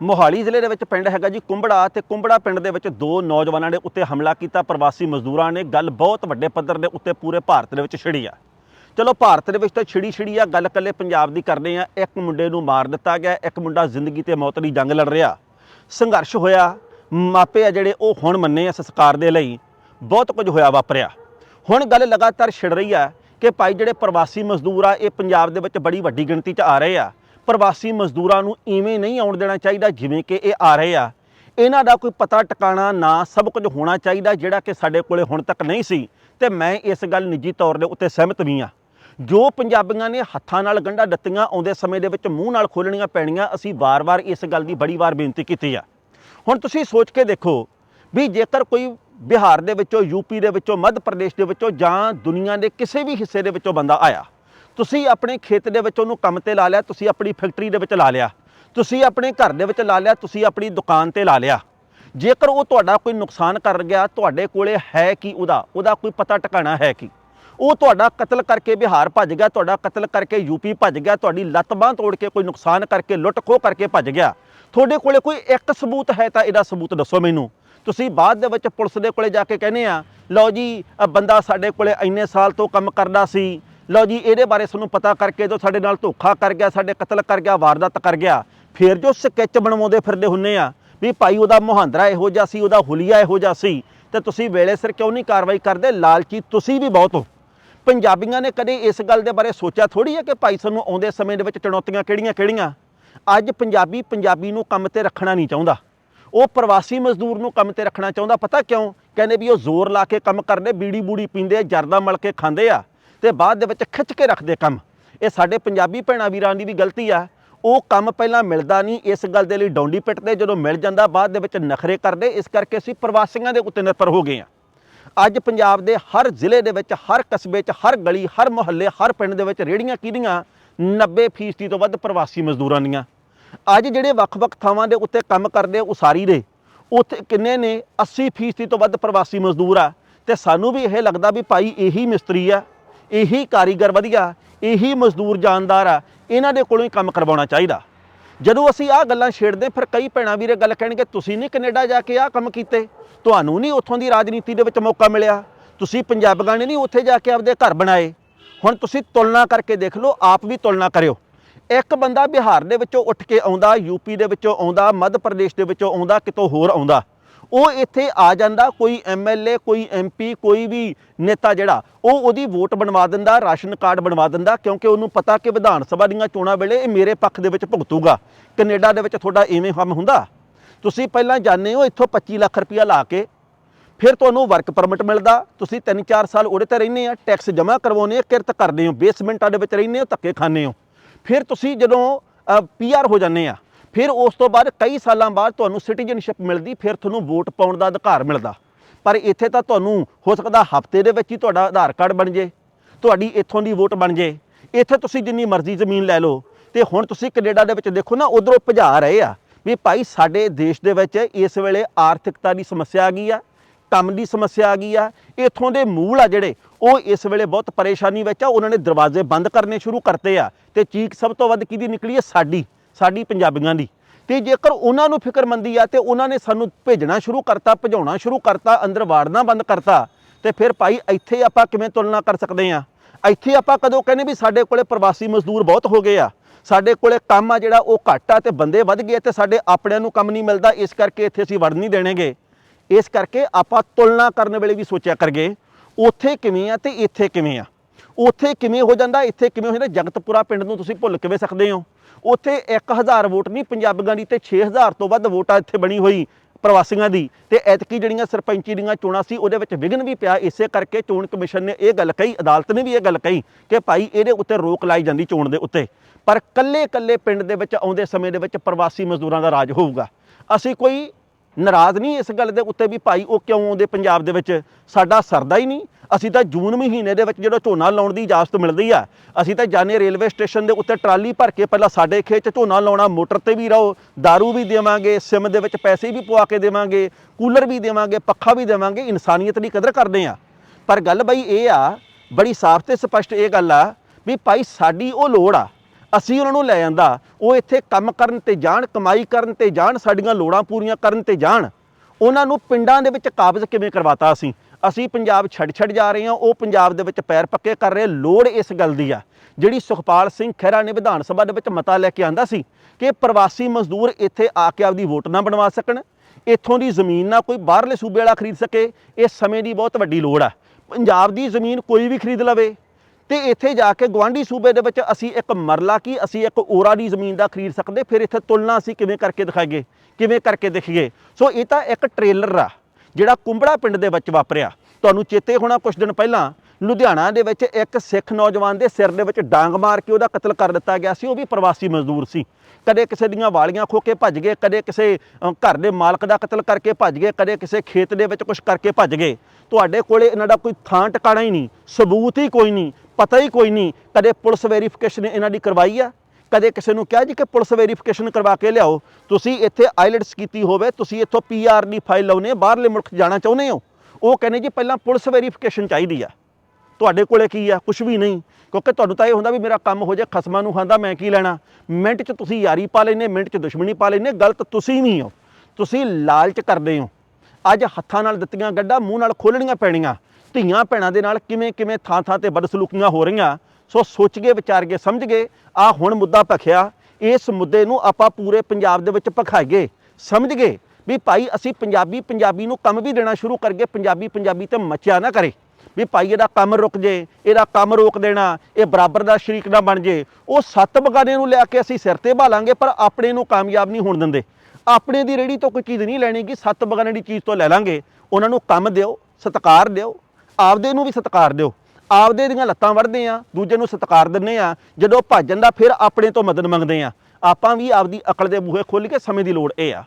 ਮੋਹਾਲੀ ਜ਼ਿਲ੍ਹੇ ਦੇ ਵਿੱਚ ਪਿੰਡ ਹੈਗਾ ਜੀ ਕੁੰਬੜਾ ਤੇ ਕੁੰਬੜਾ ਪਿੰਡ ਦੇ ਵਿੱਚ ਦੋ ਨੌਜਵਾਨਾਂ ਦੇ ਉੱਤੇ ਹਮਲਾ ਕੀਤਾ, ਪ੍ਰਵਾਸੀ ਮਜ਼ਦੂਰਾਂ ਨੇ ਗੱਲ ਬਹੁਤ ਵੱਡੇ ਪੱਧਰ ਦੇ ਉੱਤੇ ਪੂਰੇ ਭਾਰਤ ਦੇ ਵਿੱਚ ਛਿੜੀ ਆ। ਚਲੋ ਭਾਰਤ ਦੇ ਵਿੱਚ ਤਾਂ ਛਿੜੀ ਛਿੜੀ ਆ, ਗੱਲ ਕੱਲੇ ਪੰਜਾਬ ਦੀ ਕਰਦੇ ਆ, ਇੱਕ ਮੁੰਡੇ ਨੂੰ ਮਾਰ ਦਿੱਤਾ ਗਿਆ, ਇੱਕ ਮੁੰਡਾ ਜ਼ਿੰਦਗੀ ਤੇ ਮੌਤ ਦੀ ਜੰਗ ਲੜ ਰਿਹਾ। ਸੰਘਰਸ਼ ਹੋਇਆ, ਮਾਪੇ ਆ ਜਿਹੜੇ ਉਹ ਹੁਣ ਮੰਨੇ ਆ ਸੰਸਕਾਰ ਦੇ ਲਈ, ਬਹੁਤ ਕੁਝ ਹੋਇਆ ਵਾਪਰਿਆ। ਹੁਣ ਗੱਲ ਲਗਾਤਾਰ ਛਿੜ ਰਹੀ ਆ ਕਿ ਭਾਈ ਜਿਹੜੇ ਪ੍ਰਵਾਸੀ ਮਜ਼ਦੂਰ ਆ, ਇਹ ਪੰਜਾਬ ਦੇ ਵਿੱਚ ਬੜੀ ਵੱਡੀ ਗਿਣਤੀ 'ਚ ਆ ਰਹੇ ਆ। ਪ੍ਰਵਾਸੀ ਮਜ਼ਦੂਰਾਂ ਨੂੰ ਇਵੇਂ ਨਹੀਂ ਆਉਣ ਦੇਣਾ ਚਾਹੀਦਾ ਜਿਵੇਂ ਕਿ ਇਹ ਆ ਰਹੇ ਆ। ਇਹਨਾਂ ਦਾ ਕੋਈ ਪਤਾ ਟਿਕਾਣਾ ਨਾ ਸਭ ਕੁਝ ਹੋਣਾ ਚਾਹੀਦਾ ਜਿਹੜਾ ਕਿ ਸਾਡੇ ਕੋਲੇ ਹੁਣ ਤੱਕ ਨਹੀਂ ਸੀ ਤੇ ਮੈਂ ਇਸ ਗੱਲ ਨਿੱਜੀ ਤੌਰ ਦੇ ਉੱਤੇ ਸਹਿਮਤ ਵੀ ਆ ਜੋ ਪੰਜਾਬੀਆਂ ਨੇ ਹੱਥਾਂ ਨਾਲ ਗੰਢਾ ਡੱਤੀਆਂ ਆਉਂਦੇ ਸਮੇਂ ਦੇ ਵਿੱਚ ਮੂੰਹ ਨਾਲ ਖੋਲਣੀਆਂ ਪੈਣੀਆਂ, ਅਸੀਂ ਵਾਰ-ਵਾਰ ਇਸ ਗੱਲ ਦੀ ਬੜੀ ਵਾਰ ਬੇਨਤੀ ਕੀਤੀ ਆ। ਹੁਣ ਤੁਸੀਂ ਸੋਚ ਕੇ ਦੇਖੋ ਵੀ ਜੇਕਰ ਕੋਈ ਬਿਹਾਰ ਦੇ ਵਿੱਚੋਂ ਯੂਪੀ ਦੇ ਵਿੱਚੋਂ, ਮੱਧ ਪ੍ਰਦੇਸ਼ ਦੇ ਵਿੱਚੋਂ ਜਾਂ ਦੁਨੀਆ ਦੇ ਕਿਸੇ ਵੀ ਹਿੱਸੇ ਦੇ ਵਿੱਚੋਂ ਬੰਦਾ ਆਇਆ ਤੁਸੀਂ ਆਪਣੇ ਖੇਤ ਦੇ ਵਿੱਚ ਉਹਨੂੰ ਕੰਮ ਤੇ ਲਾ ਲਿਆ, ਤੁਸੀਂ ਆਪਣੀ ਫੈਕਟਰੀ ਦੇ ਵਿੱਚ ਲਾ ਲਿਆ। ਤੁਸੀਂ ਆਪਣੇ ਘਰ ਦੇ ਵਿੱਚ ਲਾ ਲਿਆ, ਤੁਸੀਂ ਆਪਣੀ ਦੁਕਾਨ ਤੇ ਲਾ ਲਿਆ। ਜੇਕਰ ਉਹ ਤੁਹਾਡਾ ਕੋਈ ਨੁਕਸਾਨ ਕਰ ਗਿਆ, ਤੁਹਾਡੇ ਕੋਲੇ ਹੈ ਕੀ ਉਹਦਾ? ਉਹਦਾ ਕੋਈ ਪਤਾ ਟਿਕਾਣਾ ਹੈ ਕੀ? ਉਹ ਤੁਹਾਡਾ ਕਤਲ ਕਰਕੇ ਬਿਹਾਰ ਭੱਜ ਗਿਆ, ਤੁਹਾਡਾ ਕਤਲ ਕਰਕੇ ਯੂਪੀ ਭੱਜ ਗਿਆ, ਤੁਹਾਡੀ ਲੱਤ ਬਾਂਹ ਤੋੜ ਕੇ ਕੋਈ ਨੁਕਸਾਨ ਕਰਕੇ ਲੁੱਟ ਖੋਹ ਕਰਕੇ ਭੱਜ ਗਿਆ। ਤੁਹਾਡੇ ਕੋਲੇ ਕੋਈ ਇੱਕ ਸਬੂਤ ਹੈ ਤਾਂ ਇਹਦਾ ਸਬੂਤ ਦੱਸੋ ਮੈਨੂੰ। ਤੁਸੀਂ ਬਾਅਦ ਦੇ ਵਿੱਚ ਪੁਲਿਸ ਦੇ ਕੋਲੇ ਜਾ ਕੇ ਕਹਿੰਦੇ ਆ, ਲਓ ਜੀ ਬੰਦਾ ਸਾਡੇ ਕੋਲੇ ਇੰਨੇ ਸਾਲ ਤੋਂ ਕੰਮ ਕਰਦਾ ਸੀ ਲਓ ਜੀ, ਇਹਦੇ ਬਾਰੇ ਤੁਹਾਨੂੰ ਪਤਾ ਕਰਕੇ ਜੋ ਸਾਡੇ ਨਾਲ ਧੋਖਾ ਕਰ ਗਿਆ, ਸਾਡੇ ਕਤਲ ਕਰ ਗਿਆ, ਵਾਰਦਾਤ ਕਰ ਗਿਆ। ਫਿਰ ਜੋ ਸਕੈਚ ਬਣਵਾਉਂਦੇ ਫਿਰਦੇ ਹੁੰਨੇ ਆ, ਵੀ ਭਾਈ ਉਹਦਾ ਮੁਹਾਂਦਰਾ ਇਹੋ ਜਿਹਾ ਸੀ, ਉਹਦਾ ਹੁਲੀਆ ਇਹੋ ਜਿਹਾ ਸੀ, ਤੇ ਤੁਸੀਂ ਵੇਲੇ ਸਿਰ ਕਿਉਂ ਨਹੀਂ ਕਾਰਵਾਈ ਕਰਦੇ? ਲਾਲਚੀ ਤੁਸੀਂ ਵੀ ਬਹੁਤ ਹੋ। ਪੰਜਾਬੀਆਂ ਨੇ ਕਦੇ ਇਸ ਗੱਲ ਦੇ ਬਾਰੇ ਸੋਚਿਆ ਥੋੜੀ ਹੈ ਕਿ ਭਾਈ ਸਾਨੂੰ ਆਉਂਦੇ ਸਮੇਂ ਦੇ ਵਿੱਚ ਚੁਣੌਤੀਆਂ ਕਿਹੜੀਆਂ-ਕਿਹੜੀਆਂ ਅੱਜ ਪੰਜਾਬੀ ਪੰਜਾਬੀ ਨੂੰ ਕੰਮ ਤੇ ਰੱਖਣਾ ਨਹੀਂ ਚਾਹੁੰਦਾ। ਉਹ ਪ੍ਰਵਾਸੀ ਮਜ਼ਦੂਰ ਨੂੰ ਕੰਮ ਤੇ ਰੱਖਣਾ ਚਾਹੁੰਦਾ। ਪਤਾ ਕਿਉਂ? ਕਹਿੰਦੇ ਵੀ ਉਹ ਜ਼ੋਰ ਲਾ ਕੇ ਕੰਮ ਕਰਦੇ ਬੀੜੀ ਬੂੜੀ ਪੀਂਦੇ, ਜਰਦਾ ਮਲ ਕੇ ਖਾਂਦੇ ਆ। ਤੇ ਬਾਅਦ ਦੇ ਵਿੱਚ ਖਿੱਚ ਕੇ ਰੱਖਦੇ ਕੰਮ। ਇਹ ਸਾਡੇ ਪੰਜਾਬੀ ਭੈਣਾਂ ਵੀਰਾਂ ਦੀ ਵੀ ਗਲਤੀ ਆ। ਉਹ ਕੰਮ ਪਹਿਲਾਂ ਮਿਲਦਾ ਨਹੀਂ, ਇਸ ਗੱਲ ਦੇ ਲਈ ਡੌਂਡੀ ਪਿੱਟਦੇ, ਜਦੋਂ ਮਿਲ ਜਾਂਦਾ ਬਾਅਦ ਦੇ ਵਿੱਚ ਨਖਰੇ ਕਰਦੇ, ਇਸ ਕਰਕੇ ਅਸੀਂ ਪ੍ਰਵਾਸੀਆਂ ਦੇ ਉੱਤੇ ਨਿਰਭਰ ਹੋ ਗਏ ਆ। ਅੱਜ ਪੰਜਾਬ ਦੇ ਹਰ ਜ਼ਿਲ੍ਹੇ ਦੇ ਵਿੱਚ, ਹਰ ਕਸਬੇ 'ਚ, ਹਰ ਗਲੀ, ਹਰ ਮੁਹੱਲੇ, ਹਰ ਪਿੰਡ ਦੇ ਵਿੱਚ ਰੇੜੀਆਂ ਕਿਹਦੀਆਂ 90% ਤੋਂ ਵੱਧ ਪ੍ਰਵਾਸੀ ਮਜ਼ਦੂਰਾਂ ਦੀਆਂ। ਅੱਜ ਜਿਹੜੇ ਵੱਖ-ਵੱਖ ਥਾਵਾਂ ਦੇ ਉੱਤੇ ਕੰਮ ਕਰਦੇ ਉਸਾਰੀ ਦੇ। ਉੱਥੇ ਕਿੰਨੇ ਨੇ? 80% ਤੋਂ ਵੱਧ ਪ੍ਰਵਾਸੀ ਮਜ਼ਦੂਰ ਆ। ਤੇ ਸਾਨੂੰ ਵੀ ਇਹ ਲੱਗਦਾ ਵੀ ਭਾਈ ਇਹੀ ਮਿਸਤਰੀ ਆ। ਇਹੀ ਕਾਰੀਗਰ ਵਧੀਆ, ਇਹੀ ਮਜ਼ਦੂਰ ਜਾਨਦਾਰ ਆ, ਇਹਨਾਂ ਦੇ ਕੋਲੋਂ ਹੀ ਕੰਮ ਕਰਵਾਉਣਾ ਚਾਹੀਦਾ। ਜਦੋਂ ਅਸੀਂ ਆਹ ਗੱਲਾਂ ਛੇੜਦੇ, ਫਿਰ ਕਈ ਭੈਣਾਂ ਵੀਰੇ ਗੱਲ ਕਹਿਣਗੇ, ਤੁਸੀਂ ਨਹੀਂ ਕੈਨੇਡਾ ਜਾ ਕੇ ਆਹ ਕੰਮ ਕੀਤੇ? ਤੁਹਾਨੂੰ ਨਹੀਂ ਉੱਥੋਂ ਦੀ ਰਾਜਨੀਤੀ ਦੇ ਵਿੱਚ ਮੌਕਾ ਮਿਲਿਆ? ਤੁਸੀਂ ਪੰਜਾਬੀਆਂ ਨੇ ਨਹੀਂ ਉੱਥੇ ਜਾ ਕੇ ਆਪਦੇ ਘਰ ਬਣਾਏ? ਹੁਣ ਤੁਸੀਂ ਤੁਲਨਾ ਕਰਕੇ ਦੇਖ ਲਓ, ਆਪ ਵੀ ਤੁਲਨਾ ਕਰਿਓ। ਇੱਕ ਬੰਦਾ ਬਿਹਾਰ ਦੇ ਵਿੱਚੋਂ ਉੱਠ ਕੇ ਆਉਂਦਾ ਯੂਪੀ ਦੇ ਵਿੱਚੋਂ ਆਉਂਦਾ, ਮੱਧ ਪ੍ਰਦੇਸ਼ ਦੇ ਵਿੱਚੋਂ ਆਉਂਦਾ, ਕਿਤੋਂ ਹੋਰ ਆਉਂਦਾ। ਉਹ ਇੱਥੇ ਆ ਜਾਂਦਾ, ਕੋਈ ਐਮਐਲਏ ਕੋਈ ਐਮਪੀ ਕੋਈ ਵੀ ਨੇਤਾ ਜਿਹੜਾ, ਉਹ ਉਹਦੀ ਵੋਟ ਬਣਵਾ ਦਿੰਦਾ, ਰਾਸ਼ਨ ਕਾਰਡ ਬਣਵਾ ਦਿੰਦਾ, ਕਿਉਂਕਿ ਉਹਨੂੰ ਪਤਾ ਕਿ ਵਿਧਾਨ ਸਭਾ ਦੀਆਂ ਚੋਣਾਂ ਵੇਲੇ ਇਹ ਮੇਰੇ ਪੱਖ ਦੇ ਵਿੱਚ ਭੁਗਤੂਗਾ। ਕੈਨੇਡਾ ਦੇ ਵਿੱਚ ਤੁਹਾਡਾ ਐਵੇਂ ਹਮ ਹੁੰਦਾ। ਤੁਸੀਂ ਪਹਿਲਾਂ ਜਾਣਦੇ ਹੋ, ਇੱਥੋਂ 25 ਲੱਖ ਰੁਪਇਆ ਲਾ ਕੇ ਫਿਰ ਤੁਹਾਨੂੰ ਵਰਕ ਪਰਮਿਟ ਮਿਲਦਾ। ਤੁਸੀਂ 3-4 ਸਾਲ ਉਹਦੇ ਤੇ ਰਹਿੰਦੇ ਆ ਟੈਕਸ ਜਮ੍ਹਾਂ ਕਰਵਾਉਂਦੇ ਆ ਕਿਰਤ ਕਰਦੇ ਹੋ ਬੇਸਮੈਂਟਾਂ ਦੇ ਵਿੱਚ ਰਹਿੰਦੇ ਹੋ ਧੱਕੇ ਖਾਂਦੇ ਹੋ। ਫਿਰ ਤੁਸੀਂ ਜਦੋਂ ਪੀਆਰ ਹੋ ਜਾਂਦੇ ਆ ਫਿਰ ਉਸ ਤੋਂ ਬਾਅਦ ਕਈ ਸਾਲਾਂ ਬਾਅਦ ਤੁਹਾਨੂੰ ਸਿਟੀਜ਼ਨਸ਼ਿਪ ਮਿਲਦੀ, ਫਿਰ ਤੁਹਾਨੂੰ ਵੋਟ ਪਾਉਣ ਦਾ ਅਧਿਕਾਰ ਮਿਲਦਾ। ਪਰ ਇੱਥੇ ਤਾਂ ਤੁਹਾਨੂੰ ਹੋ ਸਕਦਾ ਹਫ਼ਤੇ ਦੇ ਵਿੱਚ ਹੀ ਤੁਹਾਡਾ ਆਧਾਰ ਕਾਰਡ ਬਣ ਜੇ, ਤੁਹਾਡੀ ਇੱਥੋਂ ਦੀ ਵੋਟ ਬਣ ਜੇ। ਇੱਥੇ ਤੁਸੀਂ ਜਿੰਨੀ ਮਰਜ਼ੀ ਜ਼ਮੀਨ ਲੈ ਲਓ, ਤੇ ਹੁਣ ਤੁਸੀਂ ਕੈਨੇਡਾ ਦੇ ਵਿੱਚ ਦੇਖੋ ਨਾ, ਉਧਰੋਂ ਭਜਾ ਰਹੇ ਆ ਵੀ ਭਾਈ ਸਾਡੇ ਦੇਸ਼ ਦੇ ਵਿੱਚ ਇਸ ਵੇਲੇ ਆਰਥਿਕਤਾ ਦੀ ਸਮੱਸਿਆ ਆ ਗਈ ਆ, ਕੰਮ ਦੀ ਸਮੱਸਿਆ ਆ ਗਈ ਆ, ਇਥੋਂ ਦੇ ਮੂਲ ਆ ਜਿਹੜੇ, ਉਹ ਇਸ ਵੇਲੇ ਬਹੁਤ ਪਰੇਸ਼ਾਨੀ ਵਿੱਚ ਆ, ਉਹਨਾਂ ਨੇ ਦਰਵਾਜ਼ੇ ਬੰਦ ਕਰਨੇ ਸ਼ੁਰੂ ਕਰਤੇ ਆ, ਤੇ ਚੀਕ ਸਭ ਤੋਂ ਵੱਧ ਕਿਹਦੀ ਨਿਕਲੀ ਹੈ ਸਾਡੀ। ਸਾਡੀ ਪੰਜਾਬੀਆਂ ਦੀ। ਤੇ ਜੇਕਰ ਉਹਨਾਂ ਨੂੰ ਫਿਕਰਮੰਦੀ ਆ ਤੇ ਉਹਨਾਂ ਨੇ ਸਾਨੂੰ ਭੇਜਣਾ ਸ਼ੁਰੂ ਕਰਤਾ, ਭਜਾਉਣਾ ਸ਼ੁਰੂ ਕਰਤਾ, ਅੰਦਰ ਵਾੜਨਾ ਬੰਦ ਕਰਤਾ, ਤੇ ਫਿਰ ਭਾਈ ਇੱਥੇ ਆਪਾਂ ਕਿਵੇਂ ਤੁਲਨਾ ਕਰ ਸਕਦੇ ਆ ਇੱਥੇ ਆਪਾਂ ਕਦੋਂ ਕਹਿੰਦੇ ਵੀ ਸਾਡੇ ਕੋਲੇ ਪ੍ਰਵਾਸੀ ਮਜ਼ਦੂਰ ਬਹੁਤ ਹੋ ਗਏ ਆ। ਸਾਡੇ ਕੋਲੇ ਕੰਮ ਆ ਜਿਹੜਾ ਉਹ ਘੱਟ ਆ ਤੇ ਬੰਦੇ ਵੱਧ ਗਏ ਤੇ ਸਾਡੇ ਆਪਣਿਆਂ ਨੂੰ ਕੰਮ ਨਹੀਂ ਮਿਲਦਾ, ਇਸ ਕਰਕੇ ਇੱਥੇ ਅਸੀਂ ਵੜ ਨਹੀਂ ਦੇਣਗੇ। ਇਸ ਕਰਕੇ ਆਪਾਂ ਤੁਲਨਾ ਕਰਨ ਵੇਲੇ ਵੀ ਸੋਚਿਆ ਕਰਗੇ, ਉੱਥੇ ਕਿਵੇਂ ਆ ਤੇ ਇੱਥੇ ਕਿਵੇਂ ਆ। ਉੱਥੇ ਕਿਵੇਂ ਹੋ ਜਾਂਦਾ, ਇੱਥੇ ਕਿਵੇਂ ਹੋ ਜਾਂਦਾ, ਜਗਤਪੁਰਾ ਪਿੰਡ ਨੂੰ ਤੁਸੀਂ ਭੁੱਲ ਕਿਵੇਂ ਸਕਦੇ ਹੋ? ਉੱਥੇ 1000 ਵੋਟ ਨਹੀਂ, ਪੰਜਾਬੀਆਂ ਦੀ ਤੇ 6000 ਤੋਂ ਵੱਧ ਵੋਟਾਂ ਇੱਥੇ ਬਣੀ ਹੋਈ ਪ੍ਰਵਾਸੀਆਂ ਦੀ। ਤੇ ਐਤਕੀ ਜਿਹੜੀਆਂ ਸਰਪੰਚੀ ਦੀਆਂ ਚੋਣਾਂ ਸੀ, ਉਹਦੇ ਵਿੱਚ ਵਿਘਨ ਵੀ ਪਿਆ। ਇਸੇ ਕਰਕੇ ਚੋਣ ਕਮਿਸ਼ਨ ਨੇ ਇਹ ਗੱਲ ਕਹੀ, ਅਦਾਲਤ ਨੇ ਵੀ ਇਹ ਗੱਲ ਕਹੀ ਕਿ ਭਾਈ ਇਹਦੇ ਉੱਤੇ ਰੋਕ ਲਾਈ ਜਾਂਦੀ ਚੋਣ ਦੇ ਉੱਤੇ। ਪਰ ਕੱਲੇ ਕੱਲੇ ਪਿੰਡ ਦੇ ਵਿੱਚ ਆਉਂਦੇ ਸਮੇਂ ਦੇ ਵਿੱਚ ਪ੍ਰਵਾਸੀ ਮਜ਼ਦੂਰਾਂ ਦਾ ਰਾਜ ਹੋਊਗਾ। ਅਸੀਂ ਕੋਈ ਨਾਰਾਜ਼ ਨਹੀਂ ਇਸ ਗੱਲ ਦੇ ਉੱਤੇ ਵੀ ਭਾਈ ਉਹ ਕਿਉਂ ਆਉਂਦੇ ਪੰਜਾਬ ਦੇ ਵਿੱਚ? ਸਾਡਾ ਸਰਦਾ ਹੀ ਨਹੀਂ। ਅਸੀਂ ਤਾਂ ਜੂਨ ਮਹੀਨੇ ਦੇ ਵਿੱਚ ਜਦੋਂ ਝੋਨਾ ਲਾਉਣ ਦੀ ਇਜਾਜ਼ਤ ਮਿਲਦੀ ਆ, ਅਸੀਂ ਤਾਂ ਜਾਣੇ ਰੇਲਵੇ ਸਟੇਸ਼ਨ ਦੇ ਉੱਤੇ ਟਰਾਲੀ ਭਰ ਕੇ ਪਹਿਲਾਂ ਸਾਡੇ ਖੇਤ 'ਚ ਝੋਨਾ ਲਾਉਣਾ, ਮੋਟਰ ਤੇ ਵੀ ਰਹੋ दारू ਵੀ ਦੇਵਾਂਗੇ, ਸਿਮ ਦੇ ਵਿੱਚ ਪੈਸੇ ਵੀ ਪਵਾ ਕੇ ਦੇਵਾਂਗੇ, ਕੂਲਰ ਵੀ ਦੇਵਾਂਗੇ, ਪੱਖਾ ਵੀ ਦੇਵਾਂਗੇ, ਇਨਸਾਨੀਅਤ ਦੀ ਕਦਰ ਕਰਦੇ ਆ। ਪਰ ਗੱਲ ਬਈ ਇਹ ਆ, ਬੜੀ ਸਾਫ਼ ਤੇ ਸਪਸ਼ਟ ਇਹ ਗੱਲ ਆ ਵੀ ਭਾਈ ਸਾਡੀ ਉਹ ਲੋੜ ਆ ਅਸੀਂ ਉਹਨਾਂ ਨੂੰ ਲੈ ਜਾਂਦਾ, ਉਹ ਇੱਥੇ ਕੰਮ ਕਰਨ ਤੇ ਜਾਣ, ਕਮਾਈ ਕਰਨ ਤੇ ਜਾਣ, ਸਾਡੀਆਂ ਲੋੜਾਂ ਪੂਰੀਆਂ ਕਰਨ ਤੇ ਜਾਣ। ਉਹਨਾਂ ਨੂੰ ਪਿੰਡਾਂ ਦੇ ਵਿੱਚ ਕਾਬਜ਼ ਕਿਵੇਂ ਕਰਵਾਤਾ ਅਸੀਂ? ਅਸੀਂ ਪੰਜਾਬ ਛੱਡ ਛੱਡ ਜਾ ਰਹੇ ਹਾਂ, ਉਹ ਪੰਜਾਬ ਦੇ ਵਿੱਚ ਪੈਰ ਪੱਕੇ ਕਰ ਰਹੇ, ਲੋੜ ਇਸ ਗੱਲ ਦੀ ਆ। ਜਿਹੜੀ ਸੁਖਪਾਲ ਸਿੰਘ ਖਹਿਰਾ ਨੇ ਵਿਧਾਨ ਸਭਾ ਦੇ ਵਿੱਚ ਮਤਾ ਲੈ ਕੇ ਆਂਦਾ ਸੀ ਕਿ ਪ੍ਰਵਾਸੀ ਮਜ਼ਦੂਰ ਇੱਥੇ ਆ ਕੇ ਆਪਦੀ ਵੋਟ ਨਾ ਬਣਵਾ ਸਕਣ, ਇੱਥੋਂ ਦੀ ਜ਼ਮੀਨ ਨਾ ਕੋਈ ਬਾਹਰਲੇ ਸੂਬੇ ਵਾਲਾ ਖਰੀਦ ਸਕੇ ਇਹ ਸਮੇਂ ਦੀ ਬਹੁਤ ਵੱਡੀ ਲੋੜ ਆ। ਪੰਜਾਬ ਦੀ ਜ਼ਮੀਨ ਕੋਈ ਵੀ ਖਰੀਦ ਲਵੇ ਤੇ ਇੱਥੇ ਜਾ ਕੇ ਗਵਾਂਢੀ ਸੂਬੇ ਦੇ ਵਿੱਚ ਅਸੀਂ ਇੱਕ ਮਰਲਾ ਕੀ, ਅਸੀਂ ਇੱਕ ਓਰਾ ਦੀ ਜ਼ਮੀਨ ਦਾ ਖਰੀਦ ਸਕਦੇ, ਫਿਰ ਇੱਥੇ ਤੁਲਨਾ ਅਸੀਂ ਕਿਵੇਂ ਕਰਕੇ ਦਿਖਾਈਏ, ਕਿਵੇਂ ਕਰਕੇ ਦਿਖੀਏ? ਸੋ ਇਹ ਤਾਂ ਇੱਕ ਟ੍ਰੇਲਰ ਆ, ਜਿਹੜਾ ਕੁੰਬੜਾ ਪਿੰਡ ਦੇ ਵਿੱਚ ਵਾਪਰਿਆ। ਤੁਹਾਨੂੰ ਚੇਤੇ ਹੋਣਾ ਕੁਝ ਦਿਨ ਪਹਿਲਾਂ, ਲੁਧਿਆਣਾ ਦੇ ਵਿੱਚ ਇੱਕ ਸਿੱਖ ਨੌਜਵਾਨ ਦੇ ਸਿਰ ਦੇ ਵਿੱਚ ਡਾਂਗ ਮਾਰ ਕੇ ਉਹਦਾ ਕਤਲ ਕਰ ਦਿੱਤਾ ਗਿਆ ਸੀ, ਉਹ ਵੀ ਪ੍ਰਵਾਸੀ ਮਜ਼ਦੂਰ ਸੀ। ਕਦੇ ਕਿਸੇ ਦੀਆਂ ਵਾਲੀਆਂ ਖੋ ਕੇ ਭੱਜ ਗਏ, ਕਦੇ ਕਿਸੇ ਘਰ ਦੇ ਮਾਲਕ ਦਾ ਕਤਲ ਕਰਕੇ ਭੱਜ ਗਏ, ਕਦੇ ਕਿਸੇ ਖੇਤ ਦੇ ਵਿੱਚ ਕੁਝ ਕਰਕੇ ਭੱਜ ਗਏ। ਤੁਹਾਡੇ ਕੋਲੇ ਇਹਨਾਂ ਦਾ ਕੋਈ ਥਾਂ ਟਿਕਾਣਾ ਹੀ ਨਹੀਂ, ਸਬੂਤ ਹੀ ਕੋਈ ਨਹੀਂ, ਪਤਾ ਹੀ ਕੋਈ ਨਹੀਂ, ਕਦੇ ਪੁਲਿਸ ਵੈਰੀਫਿਕੇਸ਼ਨ ਇਹਨਾਂ ਦੀ ਕਰਵਾਈ ਆ? ਕਦੇ ਕਿਸੇ ਨੂੰ ਕਿਹਾ ਜੀ ਕਿ ਪੁਲਿਸ ਵੈਰੀਫਿਕੇਸ਼ਨ ਕਰਵਾ ਕੇ ਲਿਆਓ? ਤੁਸੀਂ ਇੱਥੇ ਆਈਲੈਟਸ ਕੀਤੀ ਹੋਵੇ, ਤੁਸੀਂ ਇੱਥੋਂ ਪੀਆਰ ਦੀ ਫਾਈਲ ਲਾਉਨੇ ਬਾਹਰਲੇ ਮੁਲਕ ਜਾਣਾ ਚਾਹੁੰਦੇ ਹੋ? ਉਹ ਕਹਿੰਦੇ ਜੀ ਪਹਿਲਾਂ ਪੁਲਿਸ ਵੈਰੀਫਿਕੇਸ਼ਨ ਚਾਹੀਦੀ ਆ। ਤੁਹਾਡੇ ਕੋਲੇ ਕੀ ਆ? ਕੁਝ ਵੀ ਨਹੀਂ। ਕਿਉਂਕਿ ਤੁਹਾਨੂੰ ਤਾਂ ਇਹ ਹੁੰਦਾ ਵੀ ਮੇਰਾ ਕੰਮ ਹੋ ਜਾ ਖਸਮਾਂ ਨੂੰ ਖਾਂਦਾ ਮੈਂ ਕੀ ਲੈਣਾ? ਮਿੰਟ 'ਚ ਤੁਸੀਂ ਯਾਰੀ ਪਾ ਲੈਨੇ ਮਿੰਟ 'ਚ ਦੁਸ਼ਮਣੀ ਪਾ ਲੈਨੇ ਗਲਤ ਤੁਸੀਂ ਨਹੀਂ ਹੋ। ਤੁਸੀਂ ਲਾਲਚ ਕਰਦੇ ਹੋ। ਅੱਜ ਹੱਥਾਂ ਨਾਲ ਦਿੱਤੀਆਂ ਗੱਡਾ, ਮੂੰਹ ਨਾਲ ਖੋਲਣੀਆਂ ਪੈਣੀਆਂ। ਧੀਆਂ ਭੈਣਾਂ ਦੇ ਨਾਲ ਕਿਵੇਂ ਕਿਵੇਂ ਥਾਂ ਥਾਂ ਤੇ ਬਦਸਲੂਕੀਆਂ ਹੋ ਰਹੀਆਂ। ਸੋ ਸੋਚ ਕੇ ਵਿਚਾਰ ਕੇ ਸਮਝ ਗਏ ਆ ਹੁਣ ਮੁੱਦਾ ਭਖਿਆ। ਇਸ ਮੁੱਦੇ ਨੂੰ ਆਪਾਂ ਪੂਰੇ ਪੰਜਾਬ ਦੇ ਵਿੱਚ ਭਖਾਈਏ। ਸਮਝ ਗਏ ਵੀ ਭਾਈ ਅਸੀਂ ਪੰਜਾਬੀ ਪੰਜਾਬੀ ਨੂੰ ਕੰਮ ਵੀ ਦੇਣਾ ਸ਼ੁਰੂ ਕਰ ਪੰਜਾਬੀ ਪੰਜਾਬੀ ਤੇ ਮਚਿਆ ਨਾ ਕਰੇ। ਵੀ ਭਾਈ ਇਹਦਾ ਕੰਮ ਰੁਕ ਜੇ, ਇਹਦਾ ਕੰਮ ਰੋਕ ਦੇਣਾ, ਇਹ ਬਰਾਬਰ ਦਾ ਸ਼ਰੀਕ ਨਾ ਬਣ ਜੇ। ਉਹ ਸੱਤ ਬਗਾਨੇ ਨੂੰ ਲੈ ਕੇ ਅਸੀਂ ਸਿਰ ਤੇ ਭਾਲਾਂਗੇ, ਪਰ ਆਪਣੇ ਨੂੰ ਕਾਮਯਾਬ ਨਹੀਂ ਹੋਣ ਦਿੰਦੇ। ਆਪਣੇ ਦੀ ਰੇੜੀ ਤੋਂ ਕੋਈ ਚੀਜ਼ ਨਹੀਂ ਲੈਣੀ ਕਿ ਸੱਤ ਬਗਾਨੇ ਦੀ ਚੀਜ਼ ਤੋਂ ਲੈ ਲਾਂਗੇ। ਉਹਨਾਂ ਨੂੰ ਕੰਮ ਦਿਓ, ਸਤਿਕਾਰ ਦਿਓ, ਆਪਦੇ ਨੂੰ ਵੀ ਸਤਿਕਾਰ ਦਿਓ। ਆਪਦੇ ਦੀਆਂ ਲੱਤਾਂ ਵੜਦੇ ਆ, ਦੂਜੇ ਨੂੰ ਸਤਿਕਾਰ ਦਿੰਨੇ ਆ। ਜਦੋਂ ਭੱਜਣ ਦਾ ਫਿਰ ਆਪਣੇ ਤੋਂ ਮਦਦ ਮੰਗਦੇ ਆ। ਆਪਾਂ ਵੀ ਆਪਦੀ ਅਕਲ ਦੇ ਬੂਹੇ ਖੋਲ੍ਹ ਕੇ ਸਮੇਂ ਦੀ ਲੋੜ ਇਹ ਆ।